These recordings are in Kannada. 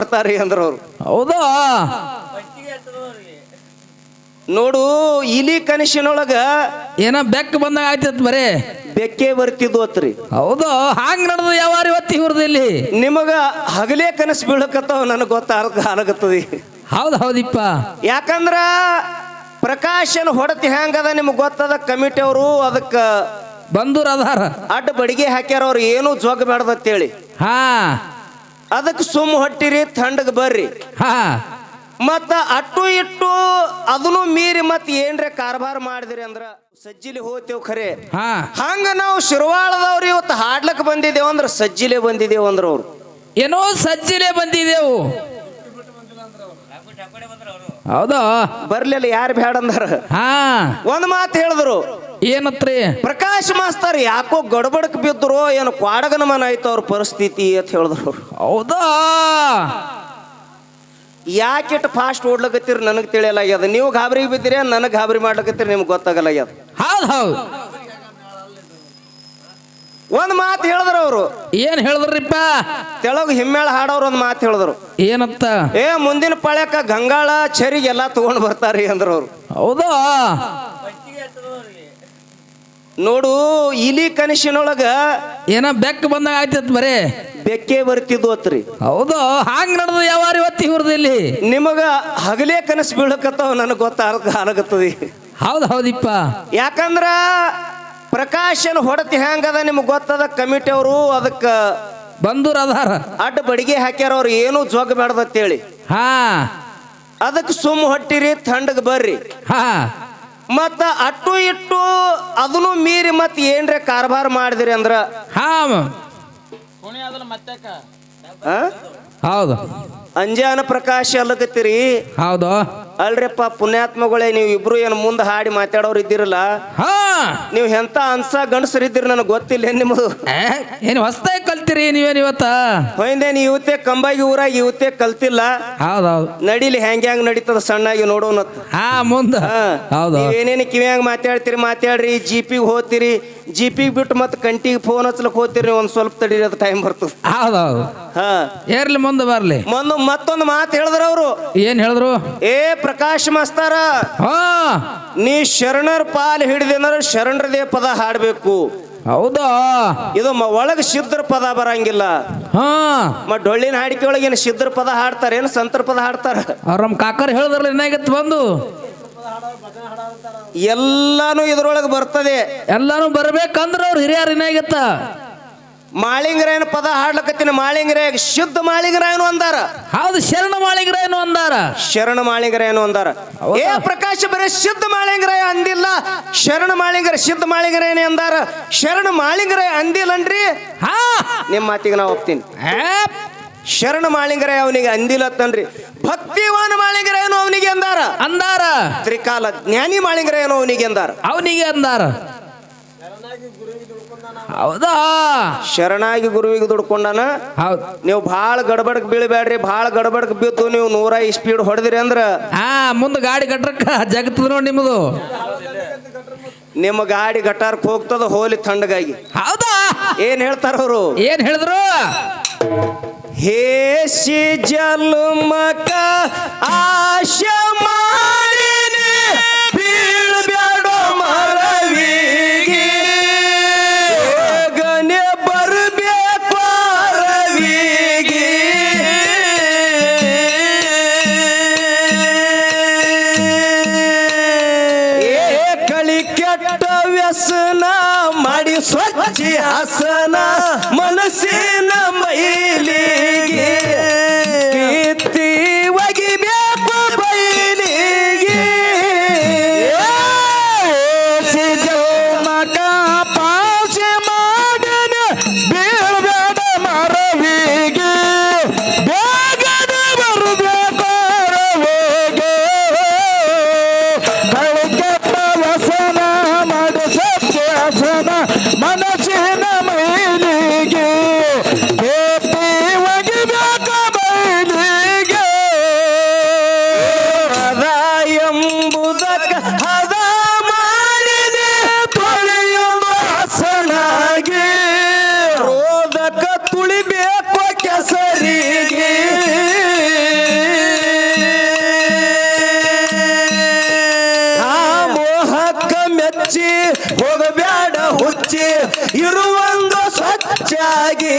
ಬರ್ತಾರಿ ಅಂದ್ರ ಅವ್ರು. ಹೌದಾ? ನೋಡು ಇಲಿ ಕನಸಿನೊಳಗ ಏನ ಬೆಕ್ಕ ಬಂದಾಗ ಆಯ್ತತ್ ಬರೇ. ಬೆಕ್ಕೆ ಬರ್ತಿದ್ವು ಅತ್ರಿ. ಹೌದು? ಹಾಂಗ್ ನಡೆದು ಯಾವಾರ ಇವತ್ತಿ ಇಲ್ಲಿ? ನಿಮಗ ಹಗಲೇ ಕನಸು ಬೀಳಕತ್ತಾವ ನನಗೆ ಗೊತ್ತಾಗ ಆಗತ್ತದಿ ಹೌದು ಹೌದಿಪ್ಪ. ಯಾಕಂದ್ರ ಪ್ರಕಾಶನ ಹೊಡತಿ ಹೆಂಗದ ನಿಮ್ಗೆ ಗೊತ್ತದ? ಕಮಿಟಿ ಅವರು ಅದಕ್ಕ ಬಂದೂರ್ ಅದಾರ ಅಡ್ಡ ಬಡಿಗೆ ಹಾಕ್ಯಾರ ಅವ್ರು ಏನು ಜೋಗ ಹೇಳಿ ಹಾ. ಅದಕ್ಕೆ ಸುಮ್ಮ ಹೊಟ್ಟಿರಿ ಥಂಡಗ್ ಬರ್ರಿ. ಹಾ. ಮತ್ತ ಅಟ್ಟು ಇಟ್ಟು ಅದನ್ನು ಮೀರಿ ಮತ್ ಏನ್ರ ಕಾರ್ಬಾರ್ ಮಾಡಿದ್ರಿ ಅಂದ್ರ ಸಜ್ಜಿಲಿ ಹೋಗ್ತೇವ್ ಖರೆ. ಹಾ. ಹಂಗ ನಾವು ಶಿರ್ವಾಳದವ್ರು ಇವತ್ತು ಹಾಡ್ಲಕ್ ಬಂದಿದ್ದೇವ ಅಂದ್ರ ಸಜ್ಜಿಲೆ ಬಂದಿದ್ದೇವ ಅಂದ್ರ ಅವ್ರು ಏನೋ ಸಜ್ಜಿಲೆ ಬಂದಿದೆವು ಹೌದಾ? ಬರ್ಲಿಲ್ಲ ಯಾರು ಬೇಡ ಅಂದಾರ? ಹಾ. ಒಂದ್ ಮಾತು ಹೇಳಿದ್ರು. ಏನತ್ರಿ? ಪ್ರಕಾಶ್ ಮಾಸ್ತರ್ ಯಾಕೋ ಗಡಬಡಕ್ ಬಿದ್ರು ಏನು ಕ್ವಾಡಗನ ಮನ ಆಯ್ತು ಅವ್ರ ಪರಿಸ್ಥಿತಿ ಅಂತ ಹೇಳಿದ್ರು ಅವ್ರು. ಹೌದಾ? ಯಾಕಿಟ್ಟು ಫಾಸ್ಟ್ ಓಡ್ಲಕತ್ತೀರಿ ನನಗೆ ತಿಳಿಯಲಾಗ್ಯದ? ನೀವು ಗಾಬರಿ ಬಿದ್ದೀರಿ ನನಗೆ ಗಾಬರಿ ಮಾಡ್ಲಕತ್ತೀರಿ ನಿಮ್ಗೆ ಗೊತ್ತಾಗಲಾಗ್ಯದ. ಹೌದು ಹೌದು. ಒಂದ್ ಮಾತು ಹೇಳಿದ್ರು ಅವರು. ಏನ್ ಹೇಳಿದ್ರಿಪ್ಪ? ತೆಳಗ್ ಹಿಮ್ಮೇಳ ಹಾಡೋರು ಒಂದ್ ಮಾತು ಹೇಳಿದ್ರು. ಏನಂತ? ಏ ಮುಂದಿನ ಪಳ್ಯಕ್ಕ ಗಂಗಾಳ ಚರಿಗೆಲ್ಲ ತಗೊಂಡ್ ಬರ್ತಾರಿ ಅಂದ್ರು ಅವ್ರು. ಹೌದಾ? ನೋಡು ಇಲಿ ಕನಸಿನೊಳಗ ಏನ ಬೆಕ್ಕ ಬಂದಾಗ ಆಯ್ತತ್ ಬರೇ? ಬೆಕ್ಕೆ ಬರ್ತಿದ್ವತ್ರಿ ಹೌದು? ಹಾಂಗ್ ನಡೆದು ಯಾವಾರ ಇವತ್ತಿ ಇಲ್ಲಿ? ನಿಮಗ ಹಗಲೇ ಕನಸು ಬೀಳಕತ್ತಾವ ನನಗೆ ಗೊತ್ತಾಗ ಆಗತ್ತದಿ. ಹೌದು ಹೌದಿಪ್ಪ. ಯಾಕಂದ್ರ ಪ್ರಕಾಶನ ಹೊಡತಿ ಹೆಂಗದ ನಿಮ್ಗೆ ಗೊತ್ತದ? ಕಮಿಟಿ ಅವರು ಅದಕ್ಕೆ ಬಂದೂರ್ ಅದಾರ. ಅಡ್ಡ ಬಡಿಗೆ ಹಾಕ್ಯಾರ ಅವ್ರು ಏನು ಜೋಗ ಹೇಳಿ ಹಾ. ಅದಕ್ಕೆ ಸುಮ್ಮ ಹೊಟ್ಟಿರಿ ಥಂಡಗ್ ಬರ್ರಿ. ಹಾ. ಮತ್ತ ಅಟ್ಟು ಇಟ್ಟು ಅದನ್ನು ಮೀರಿ ಮತ್ ಏನ್ರ ಕಾರ್ಬಾರ್ ಮಾಡಿದ್ರಿ ಅಂದ್ರ? ಹಾ? ಹೌದು. ಅಂಜಾನ ಪ್ರಕಾಶ ಅಲ್ಲಕತ್ತೀರಿ ಹೌದು. ಅಲ್ರಿಪ್ಪ ಪುಣ್ಯಾತ್ಮಗಳೇ ನೀವು ಇಬ್ರು ಏನು ಮುಂದೆ ಹಾಡಿ ಮಾತಾಡೋರು ಇದ್ದಿರಲ್ಲ? ಹಾ. ನೀವು ಎಂತ ಅನ್ಸ ಗಂಡಸರಿದ್ದೀರಿ ನನಗೆ ಗೊತ್ತಿಲ್ಲ ಏನ್ ನಿಮ್ಮದು ಏನು ಹೊಸ್ತಾಗಿ ಕಲ್ತಿರಿ ನೀವೇನ್ ಇವತ್ತ? ಹೊಯ್ದೇನು ಇವತ್ತೇ ಕಂಬಾಗಿ ಊರಾಗಿ ಇವತ್ತೇ ಕಲ್ತಿಲ್ಲ? ಹೌದೌದು. ನಡಿಲಿ ಹೆಂಗ್ ಹೆಂಗ್ ನಡೀತದ ಸಣ್ಣಾಗಿ ನೋಡೋಣ ಹಾ ಮುಂದ. ಹೌದು ಕಿವಿ ಕಿವ್ಯಾಂಗ ಮಾತಾಡ್ತೀರಿ ಮಾತಾಡ್ರಿ ಜಿಪಿಗೆ ಹೋಗ್ತೀರಿ ಜಿಪಿಗೆ ಬಿಟ್ಟು ಮತ್ತೆ ಕಂಟಿಗೆ ಫೋನ್ ಹಚ್ಲಕ್ ಹೋಗ್ತೀರಿ ಒಂದ್ ಸ್ವಲ್ಪ ತಡೀರಿ ಅದು ಟೈಮ್ ಬರ್ತದೆ. ಹೌದೌದು. ಹಾ. ಏರ್ಲಿ ಮುಂದೆ ಬರ್ಲಿ. ಮೊನ್ನ ಮತ್ತೊಂದು ಮಾತು ಹೇಳಿದ್ರ ಅವರು. ಏನ್ ಹೇಳಿದ್ರು? ಏ ಪ್ರಕಾಶ್ ಮಾಸ್ತಾರ ಹಾ. ನೀ ಶರಣರ ಪಾಲ್ ಹಿಡಿದ್ರೆ ಶರಣರದೇ ಪದ ಹಾಡ್ಬೇಕು. ಹೌದಾ? ಇದು ಮ- ಒಳಗ್ ಸಿದ್ಧರ ಪದ ಬರಂಗಿಲ್ಲ. ಹಾ. ಮ ಡೊಳ್ಳಿನ ಹಾಡಿಕೆ ಒಳಗೆ ಏನು ಸಿದ್ಧರ ಪದ ಹಾಡ್ತಾರ ಏನು ಸಂತರ ಪದ ಹಾಡ್ತಾರ? ಅವ್ರ ನಮ್ಮ ಕಾಕರ್ ಹೇಳಿದ್ರಲ್ಲ ಏನಾಗಿತ್ತು ಬಂದು? ಎಲ್ಲಾನು ಇದ್ರೊಳಗೆ ಬರ್ತದೆ. ಎಲ್ಲಾನು ಬರ್ಬೇಕಂದ್ರ ಅವ್ರು ಹಿರಿಯರ್ ಮಾಳಿಂಗರ ಮಾಳಿಂಗರಾಯನ ಪದ ಹಾಡ್ಲಕತ್ತಿನ ಮಾಳಿಂಗರಾಯ ಶುದ್ಧ ಮಾಳಿಂಗರಾಯನು ಅಂದಾರ. ಹೌದು ಶರಣ ಮಾಳಿಂಗರ ಏನು ಅಂದಾರ. ಶರಣ ಮಾಳಿಂಗರಾಯನು ಅಂದಾರ? ಏ ಪ್ರಕಾಶ ಬರೇ ಶುದ್ಧ ಮಾಳಿಂಗರಾಯ ಅಂದಿಲ್ಲ. ಶರಣ ಮಾಳಿಂಗರ ಶುದ್ಧ ಮಾಳಿಂಗರಾಯನೇ ಅಂದಾರ. ಶರಣ ಮಾಳಿಂಗರಾಯ ಅಂದಿಲ್ಲನ್ರಿ. ಹಾ. ನಿಮ್ಮ ಮಾತಿಗೆ ನಾ ಒಪ್ತೀನಿ. ಶರಣ ಮಾಳಿಂಗರ ಅವನಿಗೆ ಅಂದಿಲ್ಲ ತನ್ರಿ ಮಾಳಿಂಗರ ಏನು ಅವನಿಗೆ ಅಂದಾರ. ಅಂದಾರ. ತ್ರಿಕಾಲ ಜ್ಞಾನಿ ಮಾಳಿಂಗರಾಯನು ಅವನಿಗೆ ಅಂದಾರ. ಅವನಿಗೆ ಅಂದಾರ. ಹೌದಾ? ಶರಣಾಗಿ ಗುರುವಿಗೆ ದುಡ್ಕೊಂಡಾನ. ಹೌದು. ನೀವು ಭಾಳ ಗಡಬಡಕ್ ಬೀಳಬೇಡ್ರಿ ಭಾಳ ಗಡಬಡಕ್ ಬಿದ್ದು ನೀವು ನೂರ ಸ್ಪೀಡ್ ಹೊಡೆದ್ರಿ ಅಂದ್ರ. ಹಾ ಮುಂದೆ ಗಾಡಿ ಕಟ್ರಕ್ಕ ಜಗತ್ತದ ನೋಡಿ ನಿಮ್ಮದು ನಿಮ್ಮ ಗಾಡಿ ಗಟಾರಕ್ಕೆ ಹೋಗ್ತದ ಹೋಲಿ ಥಂಡಗಾಗಿ. ಹೌದಾ? ಏನ್ ಹೇಳ್ತಾರ ಅವರು? ಏನ್ ಹೇಳಿದ್ರು? ಹೇಸಿ ಜಲ್ಮಕ ಆಶ ಮಾಡಿನಿ ಬೀಳ್ಬ್ಯಾಡೋ ಮರವಿಗೆ. ಬೇಗನೆ ಬರ್ಬೇಕು ಅರವಿಗೆ. ಏ ಕಳಿ ಕೆಟ್ಟ ವ್ಯಸನ, ಮಾಡಿ ಸ್ವಚ್ಛ ಹಾಸನ ಮನಸ್ಸಿನ ಸ್ವಚ್ಛಾಗಿ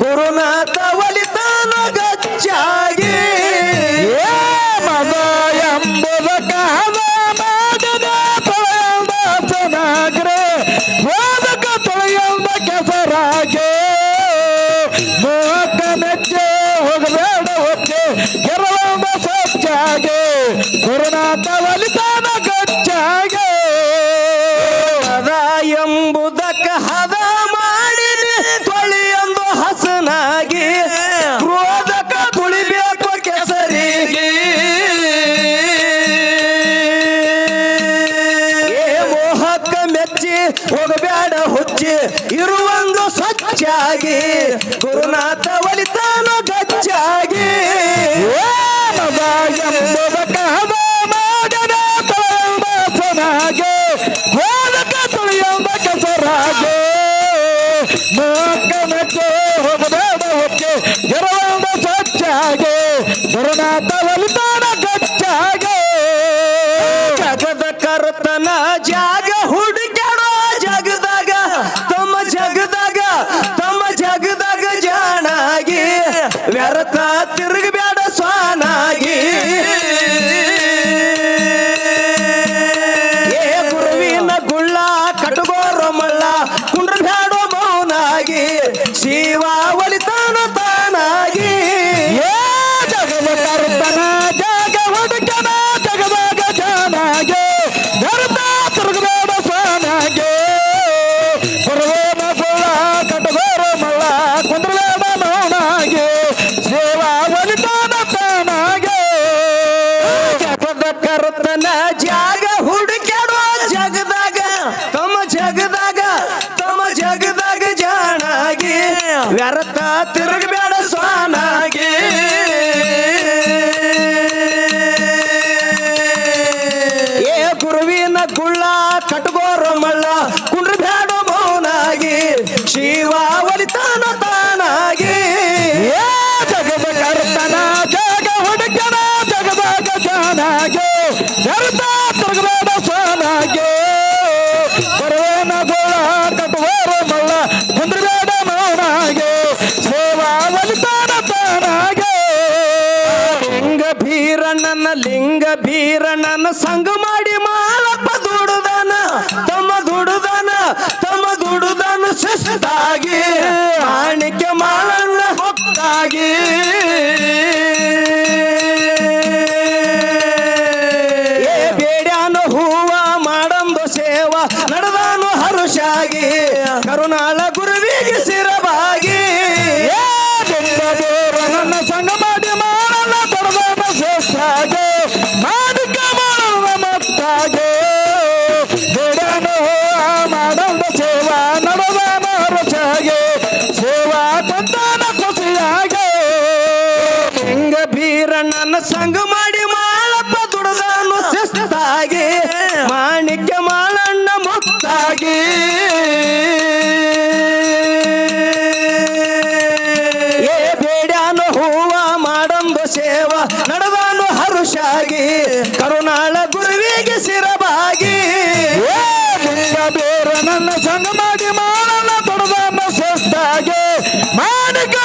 ಗುರುನಾಥ ಒಲಿತಾನ ಗಚ್ಚಾಗಿ ಮದ ಎಂಬುದ ಕಾದ ಮಾಡದ ತೊಳೆಯಲ್ದ ಚೆನ್ನಾಗ್ರೆ ಓದಕ ತೊಳೆಯಲ್ದ ಕೆಸರಾಗೆ. ಮೋಕ ಮೆಚ್ಚೆ ಹೋಗಬೇಡ ಹೊಚ್ಚೆ ಕೆರವಂದ ಸ್ವಚ್ಛಾಗೆ. ಗುರುನಾಥ ಒಲಿತಾನ ಇರುವಂದು ಸ್ವಚ್ಛಾಗಿ ಗುರುನಾಥ ಒಲಿತಾನ ಗಚ್ಚಾಗಿ. ಜಗದ ಜಾಗ ಹುಡುಕ್ಯಾಡೋ ಜಗದಾಗ ತಮ್ಮ ಜಗದಾಗ ತಮ್ಮ ಜಗದಾಗ ಜಾಣಾಗಿ ವ್ಯರ್ಥ ತಿರುಗಬೇಡ ಸ್ವಾನಾಗಿ. ಗರ್ಭ ತಿರುಗಬೇಡ ಸ್ವಾನಾಗೆ. ಗುರುವೇನ ಗುಳ್ಳ ಕಟಗೋರ ಮಳ್ಳ ಕುಂದ್ರಬೇಡ ಮೌನಾಗೆ. ಸೇವಾ ಒಲಿತಾನ ತಾನಾಗೆ. ಲಿಂಗ ಭೀರಣ್ಣನ ಲಿಂಗ ಭೀರಣ್ಣನ ಸಂಗ ಮಾಡಿ ಮಾಳಪ್ಪ ದುಡುದನ ತಮ್ಮ ದುಡುದನ ತಮ್ಮ ದುಡುದನ ಶಿಸ್ತಾಗಿ. ಮಾಣಿಕ್ಯ ಮಾಳಣ್ಣ ಹೊತ್ತಾಗಿ ಹರುಷಾಗಿ ಕರುಣಾಳ ಗುರುವಿಗೆ ಸಿರಬಾಗಿ. ನನ್ನ ಸಂಗ ಮಾಡಿ ಮಾಡಲ್ಲ ತೊಡದ ಶ್ರೇಷ್ಠಾಗೆ ಮಾಡಿಕ ಮಾಡಲ್ಲ ಮತ್ತಾಗೆ. ಬೇಡನು ಮಾಡಲ್ಲ ಸೇವಾ ನಡೆದಾನ ರಸಾಗೆ ಸೇವಾ ತಂದನ ಖುಷಿಯಾಗೆ. ಹೆಂಗ ಬೀರ ನನ್ನ ಸಂಗ ಮಾಡಿ ನನ್ನ ಸಂಗ ಮಾಡಿ ಮಾಡಲ್ಲ ತೊಡದನ್ನ ಸೇಸ್ತಾಗೆ ಮಾಡಿಕ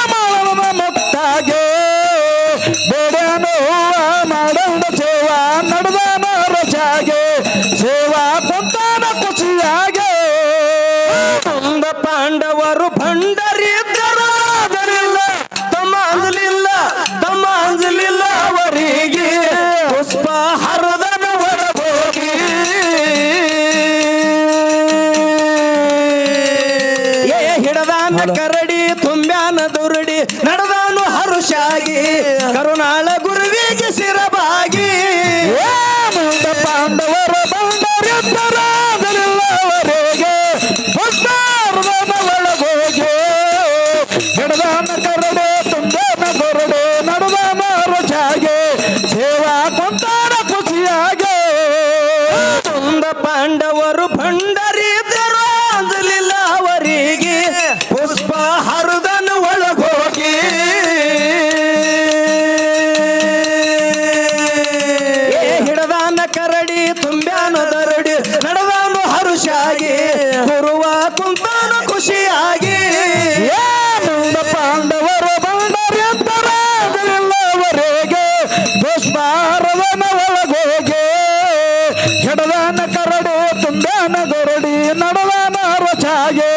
ನಗರಡಿ ನಡವನ ರಚಾಗೆ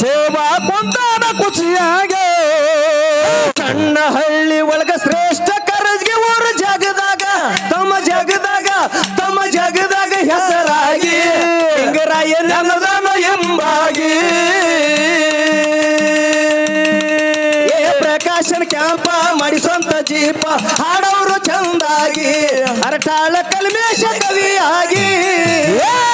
ಸೇವಾ ಕುಂತಾನ ಕುಚಿಯಾಗೆ ಸಣ್ಣ ಹಳ್ಳಿ ಒಳಗ ಶ್ರೇಷ್ಠ ಕರಜ್ಗೆ ಊರು ಜಗದಾಗ ತಮ್ಮ ಜಗದಾಗ ತಮ್ಮ ಜಗದಾಗ ಹೆಸರಾಗಿ. ಹಿಂಗರಾಯ ನನದಾನ ಎಂಬಾಗಿ. ಏ ಪ್ರಕಾಶನ್ ಕ್ಯಾಂಪ ಮಾಡಿಸೋಂತ ಜೀಪ ಹಾಡೋರು ಚಂದಾಗಿ. ಅರಟಾಲ ಕಲ್ಮೇಶ ಕವಿಯಾಗಿ. ಏ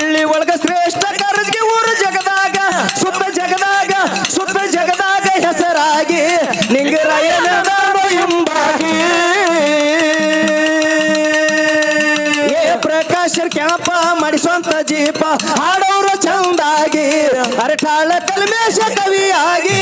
ಮಾಡಿಸೋಂತ ಜೀಪ ಹಾಡೋರು ಚಂದಾಗಿ ಅರಟಾಳ ಕಲ್ಮೇಶ ಕವಿಯಾಗಿ